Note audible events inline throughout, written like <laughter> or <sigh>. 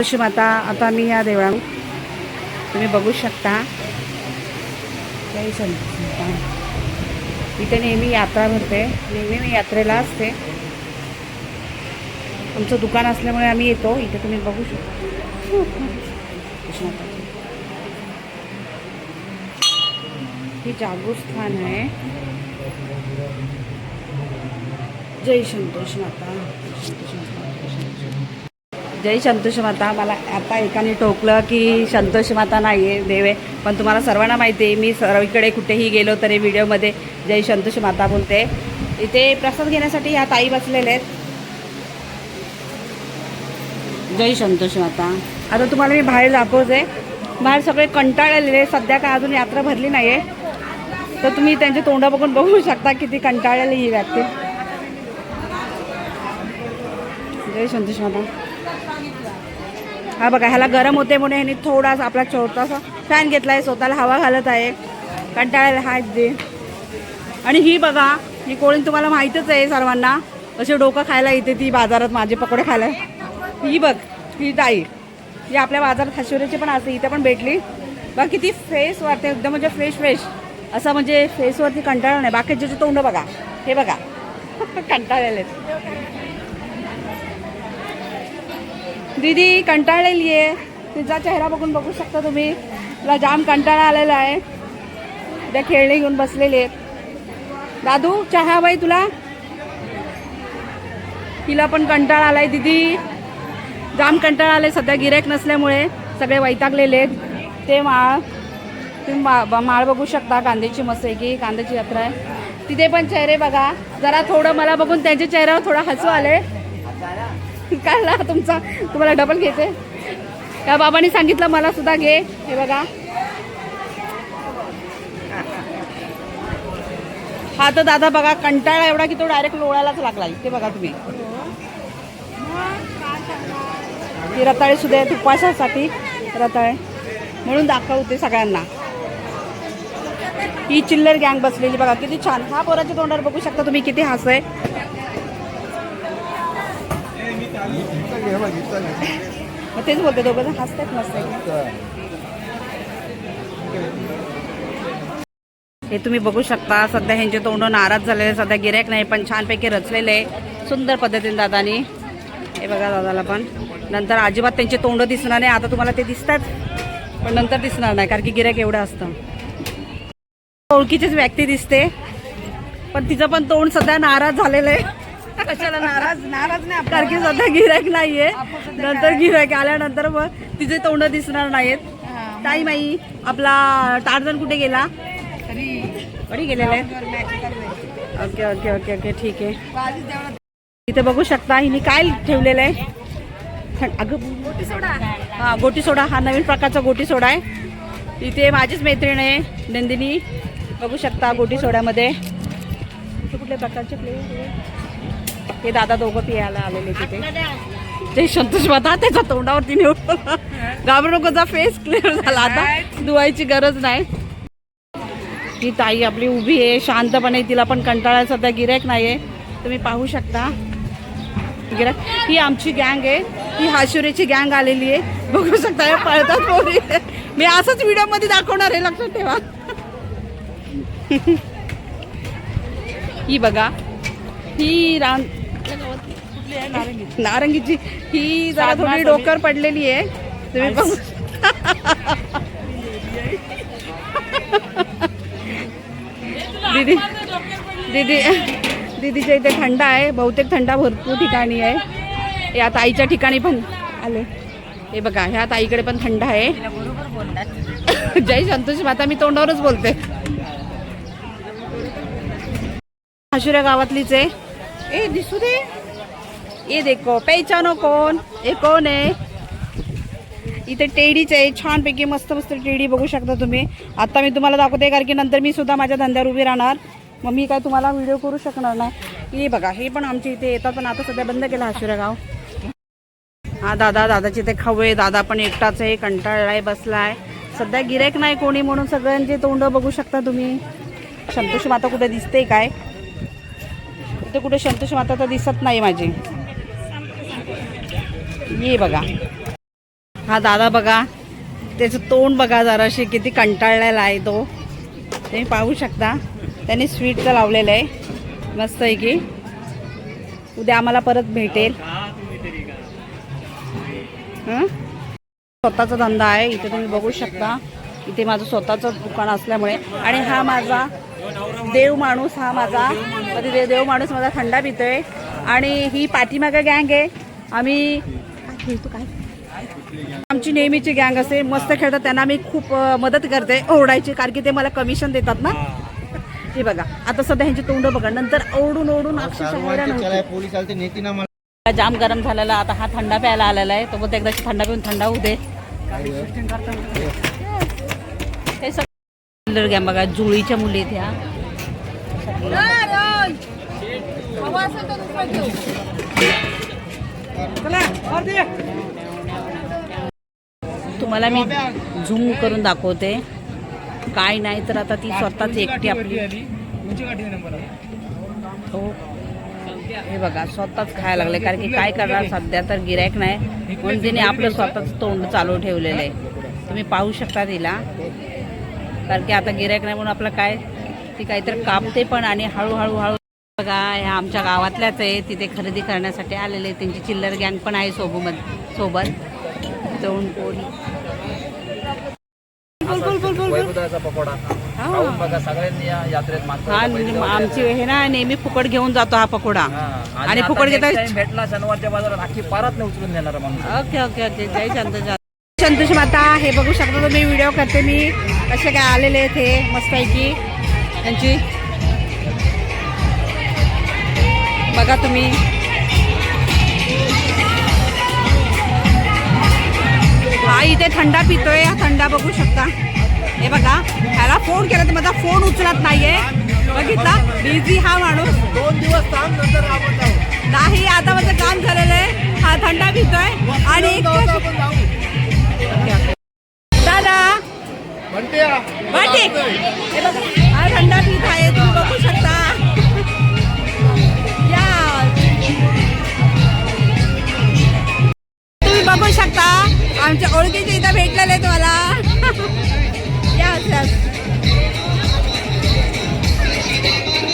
संतोषी माता आता मी या देवळा तुम्ही बघू शकता. जय संतोषी माता इथे नेहमी यात्रा भरते. नेहमी मी यात्रेला असते. आमचं दुकान असल्यामुळे आम्ही येतो. इथे तुम्ही बघू शकता. हे जागृत स्थान आहे. जय संतोष माता संतोष माता. जय संतोष माता. मला आता एकाने टोकलं की संतोष माता नाही आहे देव. आहे पण तुम्हाला सर्वांना माहिती आहे मी सर्वीकडे कुठेही गेलो तरी व्हिडिओमध्ये जय संतोष माता बोलते. इथे प्रसाद घेण्यासाठी ह्या ताई बसलेले आहेत. जय संतोष माता. आता तुम्हाला मी बाहेर दाखवते. बाहेर सगळे कंटाळलेले सध्या काय अजून यात्रा भरली नाही आहे तर तुम्ही त्यांचे तोंडा बघून बघू शकता किती कंटाळलेली ही व्यक्ती. जय संतोष माता. हा बघा ह्याला गरम होते म्हणून ह्याने थोडासा आपला छोटासा फॅन घेतला आहे स्वतःला हवा घालत आहे. कंटाळायला हात दे आणि ही बघा ही कोळी तुम्हाला माहीतच आहे सर्वांना असे डोकं खायला येते ती बाजारात माझे पकोडे खायला. ही बघ ही ताई. ही आपल्या बाजारात हशिवऱ्याची पण असते इथे पण भेटली. बघा किती फ्रेश वाटते एकदम म्हणजे फ्रेश फ्रेश असं म्हणजे फेसवरती कंटाळा नाही. बाकीचे तोंड बघा हे बघा. <laughs> कंटाळलेले आहेत. दीदी कंटाळलेली आहे. तिचा चेहरा बघून बघू शकता तुम्ही. तिला जाम कंटाळा आलेला आहे. त्या खेळणे घेऊन बसलेले आहेत. दादू चहा बाई तुला? तिला पण कंटाळा आलाय दीदी. जाम कंटाळा आलाय सध्या गिरेक नसल्यामुळे. सगळे वैतागलेले आहेत. ते माळ तुम्ही मा माळ बघू शकता. कांद्याची मस्त आहे की कांद्याची यात्रा आहे. तिथे पण चेहरे बघा. जरा थोडं मला बघून त्यांच्या चेहऱ्यावर थोडा हसू आले <laughs> काय ना तुमचा तुम्हाला डबल घ्यायचे त्या बाबांनी सांगितलं मला सुद्धा घे. हे बघा. हा तर दादा बघा कंटाळा एवढा की तो डायरेक्ट लोळायलाच लागला ते बघा तुम्ही. ती रताळे सुद्धा आहेत उपवासासाठी. रताळे. म्हणून दाखवते सगळ्यांना. ही चिल्लर गँग बसलेली बघा किती छान. हा पोराच्या तोंडावर बघू शकता तुम्ही किती हस आहे मग तेच बोलते दोघं जण हसतात मस्त हे तुम्ही बघू शकता सध्या ह्यांचे तोंड नाराज झालेले सध्या गिरायक नाही पण छानपैकी रचलेले आहे. सुंदर पद्धतीने दादानी. हे बघा दादाला पण. नंतर अजिबात त्यांचे तोंड दिसणार नाही आता तुम्हाला ते दिसतात पण नंतर दिसणार नाही कारण की गिरायक एवढं असतं. ओळखीचीच व्यक्ती दिसते पण तिचं पण तोंड सध्या नाराज झालेलं आहे. कशाला नाराज? नाराज नाही कारण की सध्या गिऱ्हाईक नाहीये. नंतर गिऱ्हाईक आल्यानंतर मग तिचे तोंड दिसणार नाहीत टाईम आई आपला टार्जन कुठे गेला? बरी गेलेला. आहे ओके ओके ओके ओके ठीक आहे. इथे बघू शकता हिने काय ठेवलेलं आहे? अगं गोटी सोडा. हा गोटी सोडा. हा नवीन प्रकारचा गोटी सोडा आहे. इथे माझीच मैत्रीण आहे नंदिनी. बघू शकता गोटी सोड्यामध्ये. कुठल्या प्रकारचे फ्लेवर हे दादा दोघं पियाला आलेले तिथे. ते संतोष माता त्याच्या तोंडावरती नेऊन घाबरू नकोचा फेस क्लिअर झाला आता. धुवायची गरज नाही. ही ताई आपली उभी आहे शांतपणे तिला पण कंटाळा सध्या गिरायक नाही आहे तुम्ही पाहू शकता. गिरायक ही आमची गँग आहे. ही हाशुरेची गँग आलेली आहे. बघू शकता पळतात पोरी. मी असंच व्हिडिओमध्ये दाखवणार आहे लक्षात ठेवा. ही बघा. ही रान नारंगीची. ही जरा थोडी डोकर पडलेली आहे. तुम्ही बघू दीदी दीदी दीदीच्या इथे थंड आहे. बहुतेक थंडा भरपूर ठिकाणी आहे. या ताईच्या ठिकाणी पण आले. हे बघा ह्या ताईकडे पण थंड आहे. जय संतोष माता मी तोंडावरच बोलते. आशुऱ्या गावातलीच आहे. ए दिसू दे ये देखो पेचानो कोण हे कोण आहे इथे टेडीच आहे छानपैकी मस्त मस्त टेडी बघू शकता तुम्ही आता मी तुम्हाला दाखवते कारण की नंतर मी सुद्धा माझ्या धंद्यावर उभी राहणार मग मी काय तुम्हाला व्हिडिओ करू शकणार नाही हे बघा हे पण आमच्या इथे येतात पण आता सध्या बंद केलं आशुरा गाव हा दादा दादाचे ते खवे दादा पण एकटाच आहे कंटाळलाय बसलाय। सध्या गिरेक नाही कोणी म्हणून सगळ्यांचे तोंड बघू शकता तुम्ही। संतोष माता कुठे दिसते काय? इथं कुठे संतोष माता तर दिसत नाही माझी. ये बघा. हा दादा बघा त्याचं तोंड बघा जराशी किती कंटाळलेला आहे तो. तुम्ही पाहू शकता. त्याने स्वीटचं लावलेलं आहे. मस्त आहे की. उद्या आम्हाला परत भेटेल. स्वतःचा धंदा आहे. इथे तुम्ही बघू शकता. इथे माझं स्वतःचं दुकान असल्यामुळे. आणि हा माझा देव माणूस हा माझा कधी देव माणूस माझा थंडा पितोय. आणि ही पाठीमागं गँग आहे. आम्ही काय खेळतो काय आमची नेहमीची गँग असते मस्त खेळतात. त्यांना मी खूप मदत करते ओरडायची कारण की ते मला कमिशन देतात ना. हे बघा. आता सध्या ह्यांची तोंड बघा. नंतर ओढून ओढून अक्षरशः जाम गरम झालेला. आता हा थंडा प्यायला आलेला आहे. तो बोलतो एकदा थंडा पिऊन थंडा होऊ दे. सगळं घ्या बघा जुळीच्या मुली ह्या. तुम्हाला मी झूम करून दाखवते. काय नाही तर आता ती स्वतःच एकटी आपली. हो. हे बघा स्वतःच खायला लागले. कारण की काय करणार सध्या तर गिरायक नाही. म्हणून तिने आपलं स्वतःच तोंड चालू ठेवलेलं आहे. तुम्ही पाहू शकता तिला. कारण की आता गिरायक नाही म्हणून आपलं काय ती काहीतरी कापते पण आणि हळूहळू हळू बघा ह्या आमच्या गावातल्याच आहे तिथे खरेदी करण्यासाठी आलेले त्यांची चिल्लर गँग पण आहे सोबत सोबत. तोंड पोळी आमची हे ना नेहमी फुकट घेऊन जातो हा पकोडा. आणि फुकट घेता भेटला शनिवारच्या बाजारात अख्खी परत नाही उचलून देणार ओके ओके ओके. जय संतोष संतोष माता हे बघू शकता तुम्ही व्हिडिओ करते मी. कसे काय आलेले आहेत हे मस्त आहे की त्यांची. बघा तुम्ही. हा इथे थंडा पितोय हा थंडा बघू शकता. हे बघा ह्याला फोन केला तर माझा फोन उचलत नाहीये. बघितला? बिझी हा माणूस. दोन दिवस नाही आता माझं काम झालेलं आहे. हा थंडा पितोय. आणि दादा. वाटे हे. थंडा पीत आहे तुम्ही बघू शकता. या. तुम्ही बघू शकता आमच्या ओळखीचे इथं भेटलेले या yes.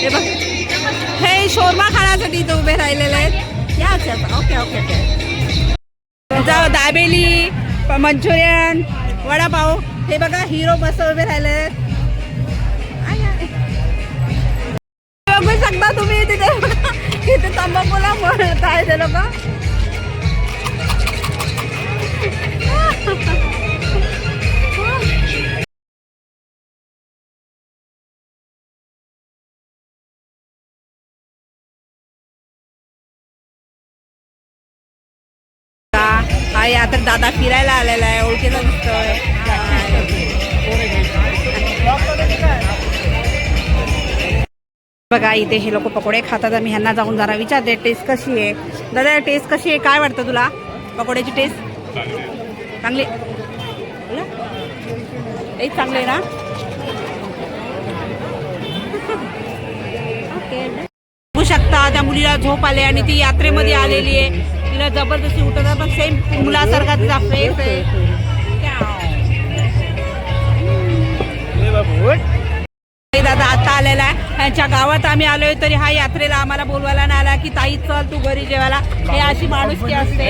हे बघ. हे शोरमा खाण्यासाठी इथं उभे राहिलेले आहेत. या okay okay okay. Dabeli manchurian vada pav. हे बघा हिरो मस्त उभे राहिले बघू शकता तुम्ही तिथे. तिथे तंबाखूला म्हणत आहे ते लोक. काय या तर दादा फिरायला आलेला आहे ओळखीचा दिसतोय. बघा इथे हे लोक पकोडे खातात मी ह्यांना जाऊन जरा विचारते टेस्ट कशी आहे? दादा टेस्ट कशी आहे? काय वाटतं तुला? पकोड्याची टेस्ट चांगली. टेस्ट चांगली आहे ना? <laughs> ओके बघू शकता त्या मुलीला झोप आले आणि ती यात्रेमध्ये आलेली आहे. तिला जबरदस्ती उठवतात. पण सेम मुलासारखा तिचा फेस आहे दादा आता आलेला आहे. ह्यांच्या गावात आम्ही आलोय तरी हा यात्रेला आम्हाला बोलवायला नाही आला की ताई चल तू घरी जेवायला. हे अशी माणुसकी असते.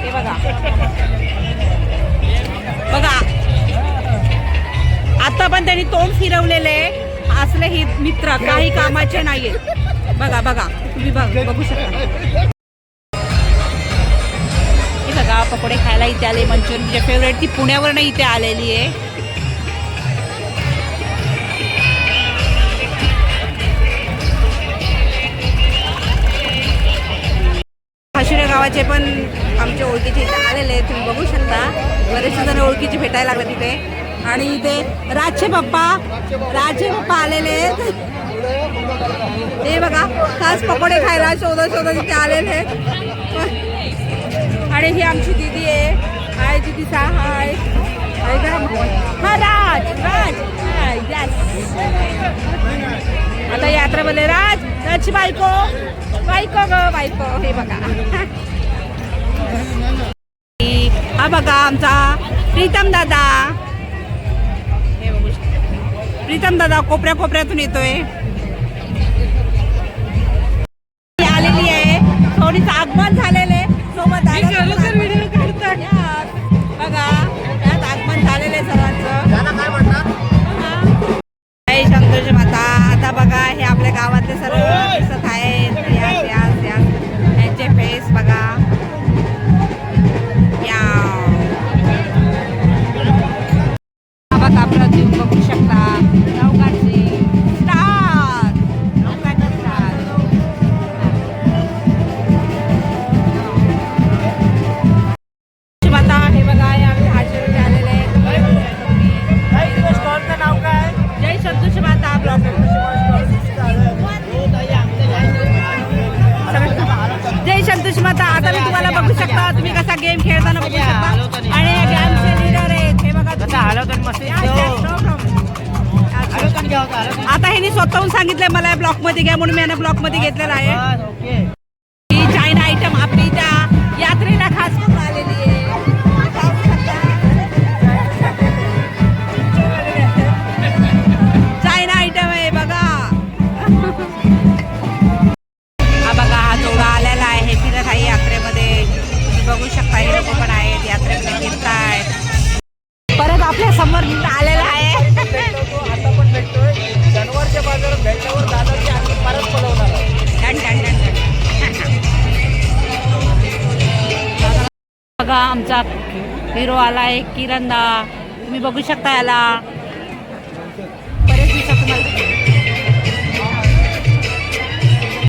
हे बघा. बघा. आता पण त्यांनी तोंड फिरवलेले आहे. असले ही मित्र काही कामाचे नाहीये. बघा बघा. तुम्ही बघ बघू शकता. पकोडे खायला इथे आले मंचुरियन तिच्या फेवरेट ती पुण्यावरनं इथे आलेली आहे. गावाचे पण आमच्या ओळखीचे इथे आलेले तुम्ही बघू शकता. बरेचसे जण ओळखीचे भेटायला लागले तिथे आणि इथे राजचे पप्पा राजचे पप्पा आलेले आहेत. हे बघा खास पकोडे खायला शोधत शोधत इथे आलेले आहेत. आणि ही आमची दीदी आहे. हाय दिदी सा हाय. हाय का हा राज राज हाय यस आता यात्रा बोलले राज राजची बायको. बायको ग बायको. हे बघा. हा बघा आमचा प्रीतम दादा. प्रीतम दादा कोपऱ्या कोपऱ्यातून येतोय. आलेली आहे. स्वतःहून सांगितलंय मला ब्लॉकमध्ये घ्या म्हणून मी यांना ब्लॉकमध्ये घेतलेला आहे. ही चायना आयटम आपली त्या यात्रेला खास करून आलेली आहे. चायना आयटम आहे बघा. हा बघा हा जोडा आलेला आहे हे फिरत आहे यात्रेमध्ये. तुम्ही बघू शकता हे लोक पण आहेत यात्रेमध्ये फिरतायत. परत आपल्यासमोर आलेला आहे. त्याच्यावर दादाची आम्ही परत पलवणार बघा आमचा हिरो आला आहे किरणदा तुम्ही बघू शकता याला. बरेच दिवसात तुम्हाला